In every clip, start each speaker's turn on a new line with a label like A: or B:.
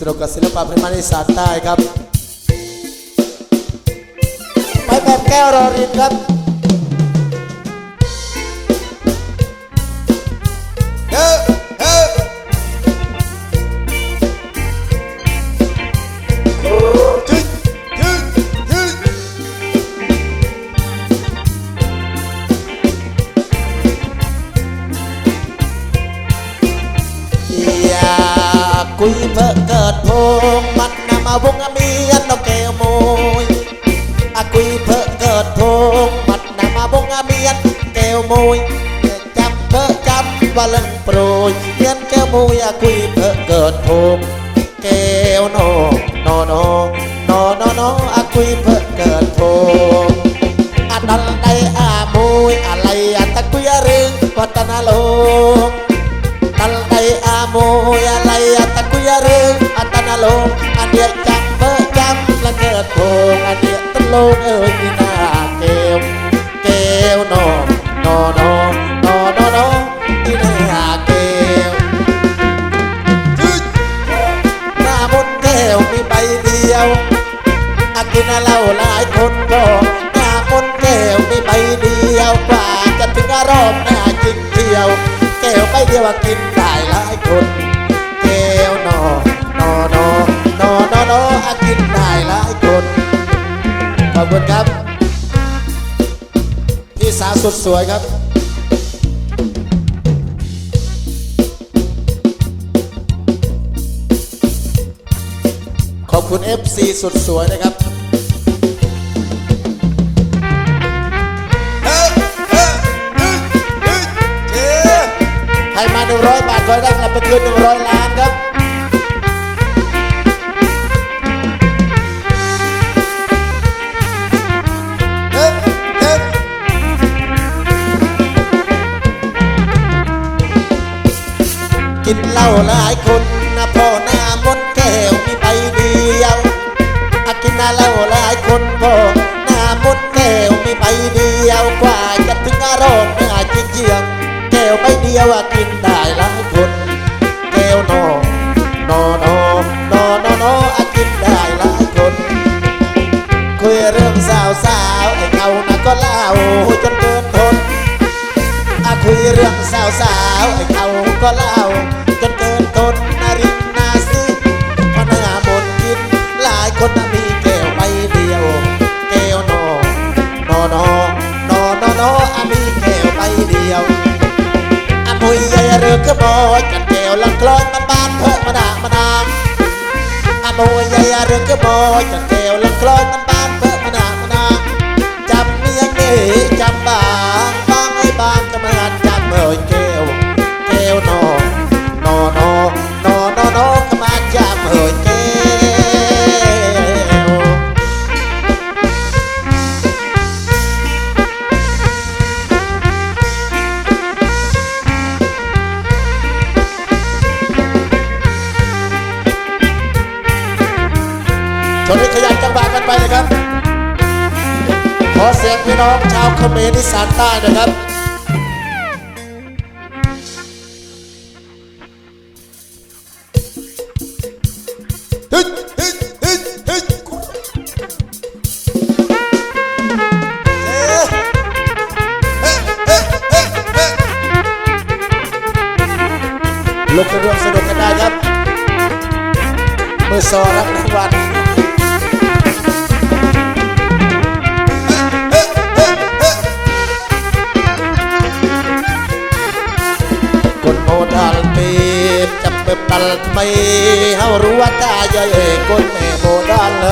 A: สนุกกับศิลปะพื้นบ้านอีสานใต้ครับ ไปแบบแก้วรอรินครับ
B: តភោគបាត់ណាមក
A: បងមានកែវមួយចាំធ្វើចាំវលឹងប្រូចមានកែវមួយអាគួយធ្វើកើតភោគកែវណូណូណូណូណូណូអាគួយធ្វើកើតភោគអដល់ដៃអាមួយអាឡៃអតគួយរឿងបតនាលោកដល់ដៃអាមួយអាឡៃអតគួយរឿងអតនាលោកអានេះចាំធ្វើចាំលងើតភោគអានេះ លោកអើយពីណា วัฒนโลกนันอามุยอะไรอันอัตนอันเดียจังเบอจังและเกิดโพงอันเดียตะโลกเอ้ยอีนาเกวเกว
B: จึ๊ด
A: หน้ามนแก้วมีใบเดียวอากินเหล้าหลายคนก็หน้ามนแก้วมีใบเดียวกว่าจะถึงอารมณ์หน้าจริงเดียว แก้วใบเดียวกินได้หลายคนแก้วนอนอนอนอนอนอากินได้หลายคนขอบคุณครับ สาวสุดสวยครับขอบคุณ FC สุดสวยนะครับ
B: เฮ้เฮ้จึ๊ดจึ๊ดเจ๊
A: ใครมา100บาทขอได้กลับไปคืน100ล้านครับ กินเหล้าหลายคนนะพ่อหน้ามดแก้วมีใบเดียวอากินเหล้าหลายคนพ่อหน้ามดแก้วมีใบเดียวกว่าจะถึงอารมณ์ไม่อาจจะเจียงแก้วใบเดียวอะกินได้หลายคนแก้วนอนอนอนอนอนออากินได้หลายคน คุยเรื่องสาวสาวไอ้เขานะก็เล่าจนเกินทนอาคุยเรื่องสาวสาวไอ้ ก็เล่าจนเกินทนนารินนาซีพอหน้ามนกินหลายคนมีแก้วใบเดียว แก้วนอนอนอนอนอนอมีแก้วใบเดียวอมุยใหญ่เรือกระบอยกันแก้วลังกลอนมันบานเพิ่มมาดามานางอาโมยยาเรือก็บอยจังเกวลังคลอยมันบานเพิ่มมานามานามจำเมียงนี่
B: จำ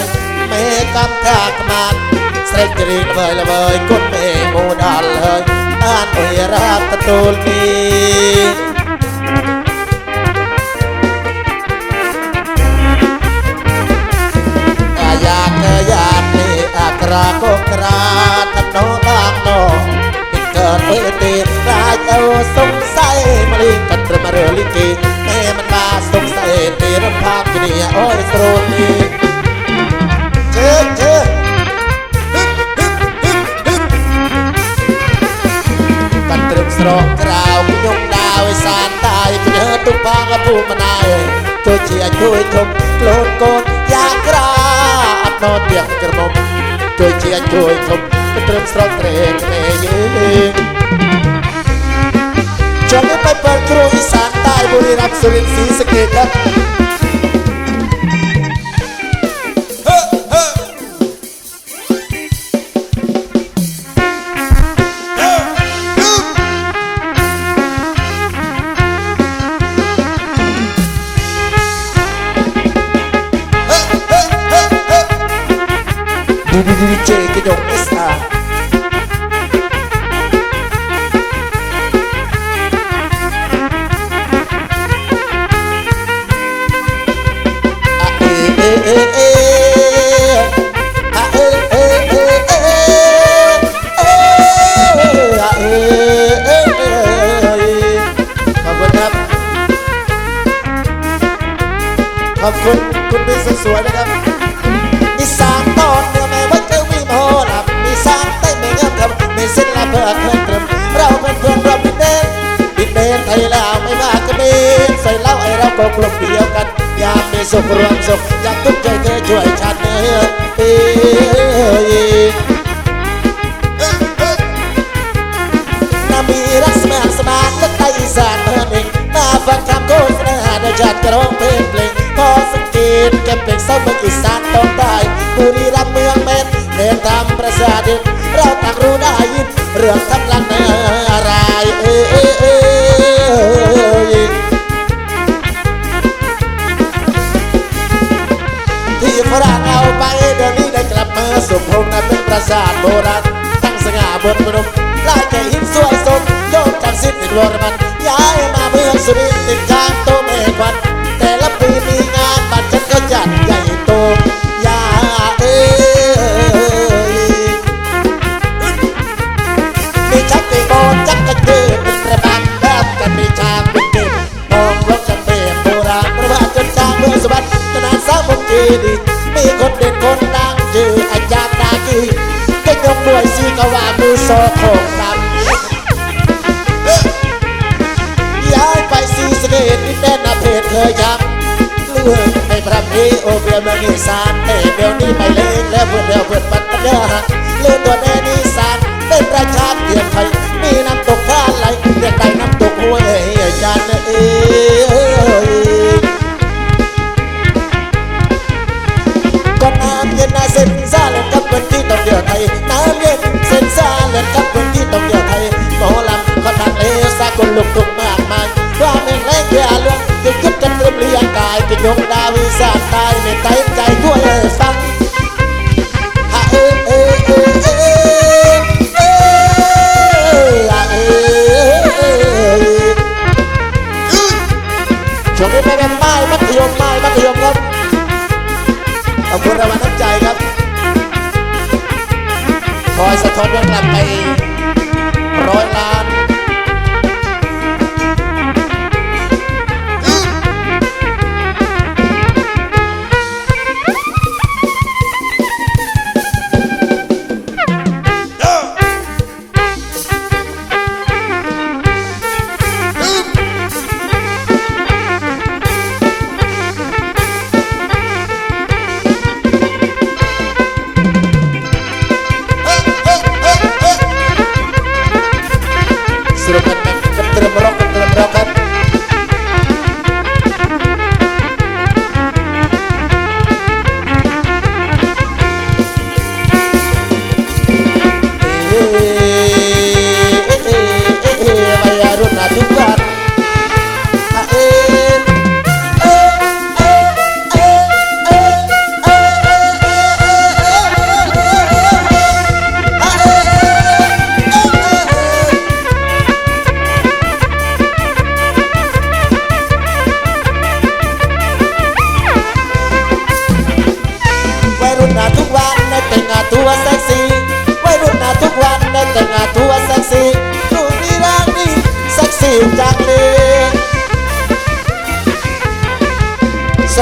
A: ងមេកំថាក្បាត់ស្រេចជ្រីល្វើយល្វើយគុណមេមូដល់លើយអានអុយរាបទទួលទីអាយ៉ាតយ៉ាតនេះអក្រាកុក្រាតដោដល់ដល់កើតទៅទេរាជអូសង្ស័យមកលីកត្រឹមរើលីគេតែមិនបានសង្ស័យទេរំផាកគ្នាអូយស្រូតនេះ ដូចជាជួយធំ
B: ខ្លួនកូនយ៉ាងក្រាអត់មកទៀត
A: ក្រមុំជួយជាជួយធំត្រឹមស្រកត្រេកគ្នាយើងចង់ទៅបើគ្រូអ៊ីសានតៃបុរីរ៉ាប់សុរិនស៊ីសកេត ขอบคุณครับ ขอบคุณคุณพี่สวยๆนะครับมีสามตอนเนื้อแม่ว่าเจอวิมโหลับมีสามใต้ไม่เงื่อนครับมีเส้นละเพื่อเพื่อนเติมเราเป็นเพื่อนเราบินเดนบินเดนไทยลาวไม่มากก็มีใส่เล่าไอเราก็กลุ่มเดียวกันอยากมีสุขรวมสุขอยากทุกใจเธอช่วยฉันเนื้อเเก็บเพลงเศร้าเมืองอีสานตอนใต้บุรีรัมย์เมืองเม็ดเดินทำประสาดินเราต่างรู้ได้ยินเรื่องทำลังเนื้อรายเอ้ยเอ้ยเอ้ยที่ฝรั่งเอาไปเดี๋ยวนี้ได้กลับมาสมพงษ์นั้นเป็นปราสาทโบราณตั้งสง่าบนพนมลายแก่หินสวยสดโยกจากสิบติดวรมันย้ายมาเมืองสุรินทร์ติดข้างต เบียเมืองอีสานแต่เดี๋ยวนี้ไม่เล่นแล้วเพื่อนเดียวเพื่อนปัตตานีเลื่อนตัวแดนอีสานเป็นประชาติเดียวไทยมีน้ำตกท่าไหลเรียกไต่น้ำตกห้วยจันทร์เอ้ยก็น้ำเย็นนาเส้นซาเล่นกับคนที่ต้องเดียวไทยน้ำเย็นเส้นซาเล่นกับคนที่ต้องเดียวไทยหมอลำก็ทางเลวสากลลุกทุก เตรียมเลี้ยงกายจะยกดาวิสานตายไม่ไต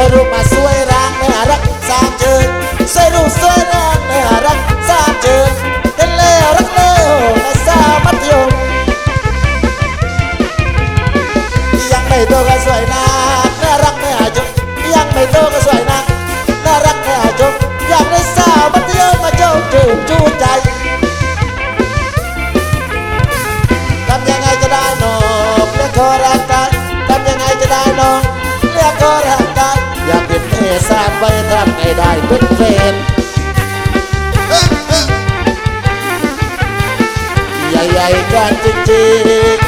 A: ser uma ให้ได้เป็นเศษใหญ่ๆกันจริง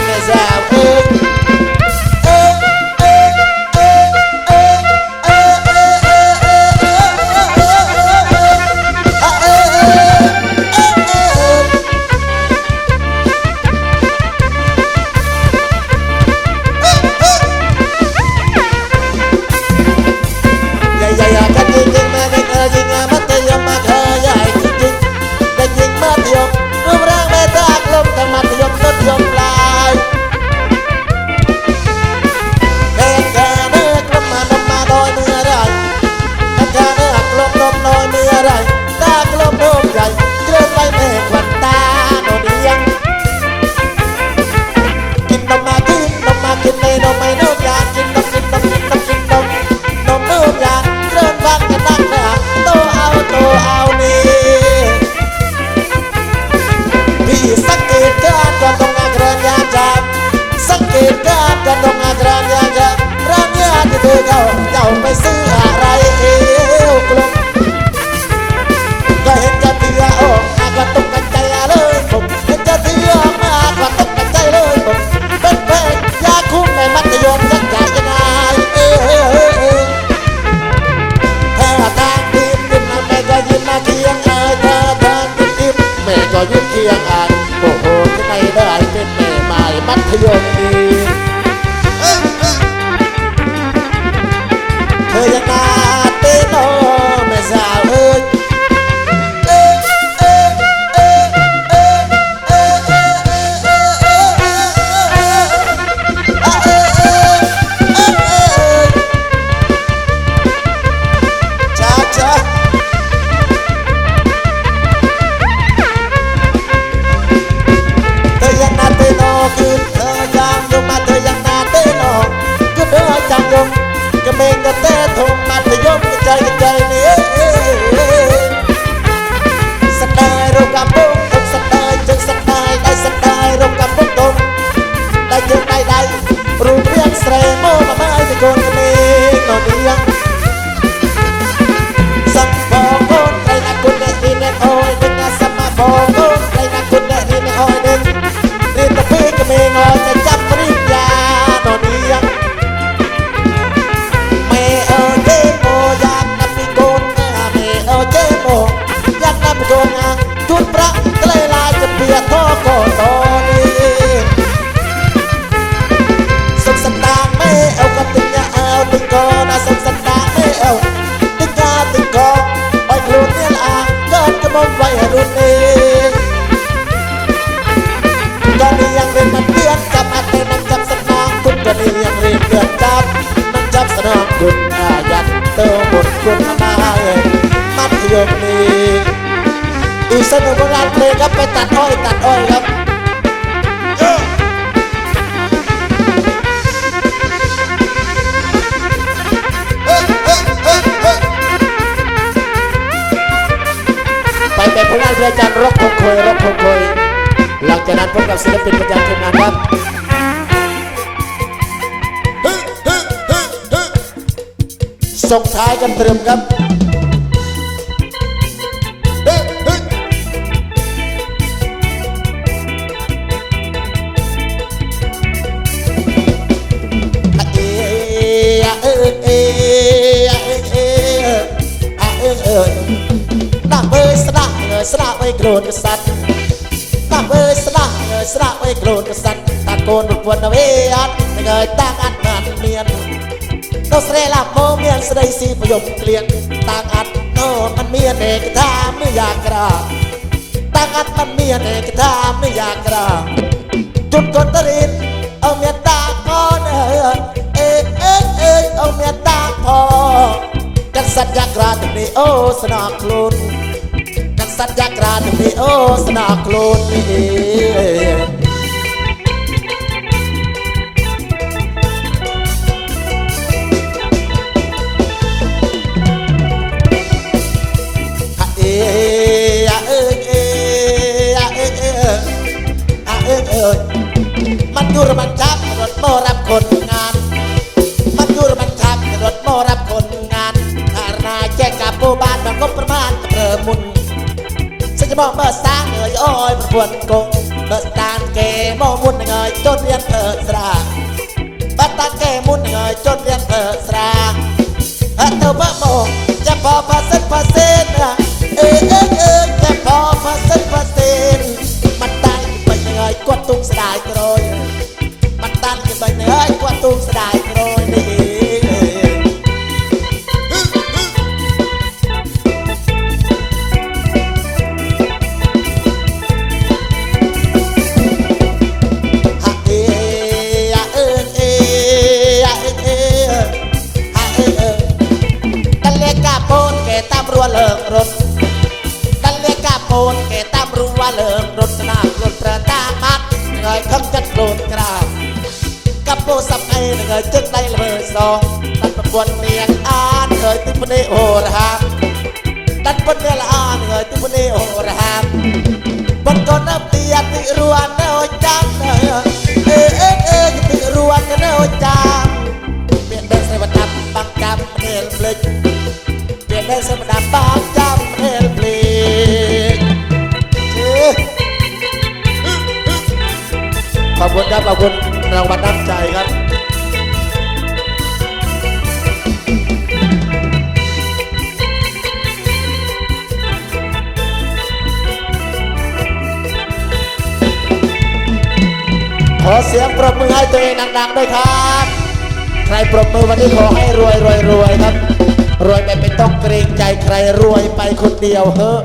A: ไปตัดอ้อยตัด
B: อ้อย
A: ครับไปเป็นผู้นำเรือจันรกคงเคยรกคงเคยหลังจากนั้นพบกับศิลปินประจำทีมงานครับส่งท้ายกันเตรึมครับ អើយខ្លួនកស័តតាប់អើយស្ដាប់អើយស្ដាប់អើយខ្លួនកស័តតាកូនប្រពន្ធអើយអត់នឹងអើយតាំងអត់បានមានទៅស្រីឡាប់មកមានស្រីស៊ីប្រយប់ក្លៀនតាំងអត់ទៅមិនមានឯកថាមិនយ៉ាងក្រតាំងអត់មិនមានឯកថាមិនយ៉ាងក្រជុតកូនតរិនអើមានតាកូនអើយអេអេអេអើមានតាផងចាក់សັດយ៉ាងក្រទៅនេះអូស្នងខ្លួន សត្យក្រាតវីអូស្នោខ្លួននេះ វត្តកុកបើតានគេមកមុននឹងហើយចុះរៀនធ្វើស្រាបើតានគេមុននឹងហើយចុះរៀនធ្វើស្រាហត់ទៅបើមក គេតាមរួលើករត់ដល់លេកាកូនគេតាមរួលើករត់ស្នាលរត់ប្រតាបាត់នឹងឲ្យខំចិត្តខ្លួនក្រាបកាប់ពោសាប់អីនឹងឲ្យទឹកដៃល្មើសតាត់ប្រពន្ធមានអានឲ្យទឹកភ្នែកអូរហាតាត់ពុតមានអានឲ្យទឹកភ្នែកអូរហាបនកូននៅពីអតិរួននៅចាំ ครับขอบคุณรางวัลน้ำใจครับขอเสียงปรบมือให้ตัวเองดังๆด้วยครับ ใครปรบมือวันนี้ขอให้รวยรวยรวยครับ รวยไปไม่ต้องเกรงใจใครรวยไปคนเดียวเฮ้อะ